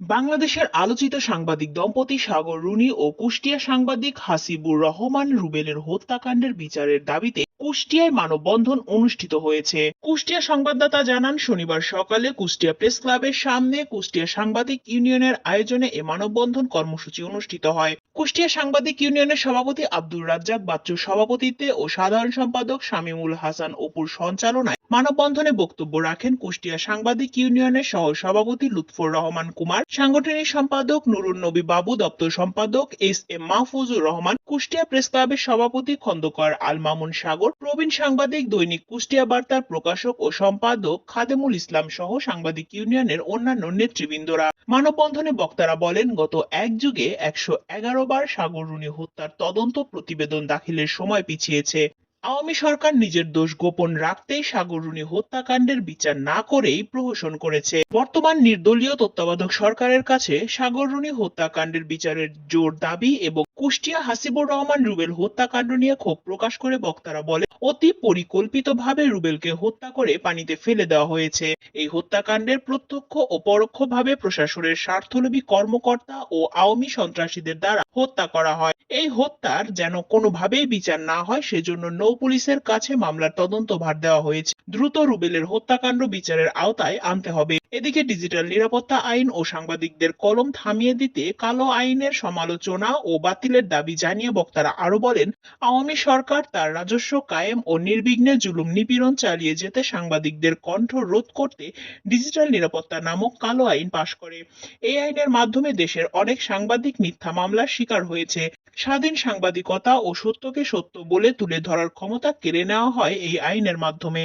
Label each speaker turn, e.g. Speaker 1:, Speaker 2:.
Speaker 1: বাংলাদেশের আলোচিত সাংবাদিক দম্পতি সাগর রুনি ও কুষ্টিয়া সাংবাদিক হাসিবুর রহমান রুবেলের হত্যাকাণ্ডের বিচারের দাবিতে কুষ্টিয়ায় মানববন্ধন অনুষ্ঠিত হয়েছে। কুষ্টিয়া সংবাদদাতা জানান, শনিবার সকালে কুষ্টিয়া প্রেস ক্লাবের সামনে কুষ্টিয়া সাংবাদিক ইউনিয়নের আয়োজনে এ মানববন্ধন কর্মসূচি অনুষ্ঠিত হয়। কুষ্টিয়া সাংবাদিক ইউনিয়নের সভাপতি আব্দুর রাজ্জাক বাচ্চুর সভাপতিত্বে ও সাধারণ সম্পাদক শামীমুল হাসান অপুর সঞ্চালনায় মানববন্ধনে বক্তব্য রাখেন কুষ্টিয়া সাংবাদিক ইউনিয়নের সহ সভাপতি লুৎফর রহমান কুমার, সাংগঠনিক সম্পাদক নুরুন নবী বাবু, দপ্তর সম্পাদক S M Mahfuzur Rahman, Kushtia press ক্লাবের সভাপতি খন্দকার আল মামুন সাগর, প্রবীণ সাংবাদিক দৈনিক কুষ্টিয়া বার্তার প্রকাশক ও সম্পাদক খাদেমুল ইসলাম সহ সাংবাদিক ইউনিয়নের অন্যান্য নেতৃবৃন্দরা। মানববন্ধনে বক্তারা বলেন, গত এক যুগে একশো এগারো বার সাগর রুনি হত্যার তদন্ত প্রতিবেদন দাখিলের সময় পিছিয়েছে। আওয়ামী সরকার নিজের দোষ গোপন রাখতেই সাগররুনি হত্যাকাণ্ডের বিচার না করেই প্রহসন করেছে। বর্তমান নির্দলীয় তত্ত্বাবধায়ক সরকারের কাছে সাগররুনি হত্যাকাণ্ডের বিচারের জোর দাবি এবং কুষ্টিয়া হাসিবুর রহমান রুবেল হত্যাকাণ্ড নিয়ে ক্ষোভ প্রকাশ করে বক্তারা বলে অতি পরিকল্পিতভাবে রুবেলকে হত্যা করে পানিতে ফেলে দেওয়া হয়েছে। এই হত্যাকাণ্ডের প্রত্যক্ষ ও পরোক্ষভাবে প্রশাসনের স্বার্থলোভী কর্মকর্তা ও আওয়ামী সন্ত্রাসীদের দ্বারা হত্যা করা হয়। এই হত্যার যেন কোনোভাবেই বিচার না হয়, সেজন্য নৌ পুলিশের কাছে মামলার তদন্ত ভার দেওয়া হয়েছে। দ্রুত রুবেলের হত্যাকাণ্ড বিচারের আওতায় আনতে হবে। এদিকে ডিজিটাল নিরাপত্তা আইন ও সাংবাদিকদের কলম থামিয়ে দিতে কালো আইনের সমালোচনা ও বাতিলের দাবি জানিয়ে বক্তারা আরও বলেন, আওয়ামী সরকার তার রাজস্ব কায়েম ও নির্বিঘ্নে জুলুম নিপীড়ন চালিয়ে যেতে সাংবাদিকদের কণ্ঠ রোধ করতে ডিজিটাল নিরাপত্তা নামক কালো আইন পাশ করে। এই আইনের মাধ্যমে দেশের অনেক সাংবাদিক মিথ্যা মামলার শিকার হয়েছে। স্বাধীন সাংবাদিকতা ও সত্যকে সত্য বলে তুলে ধরার ক্ষমতা কেড়ে নেওয়া হয় এই আইনের মাধ্যমে।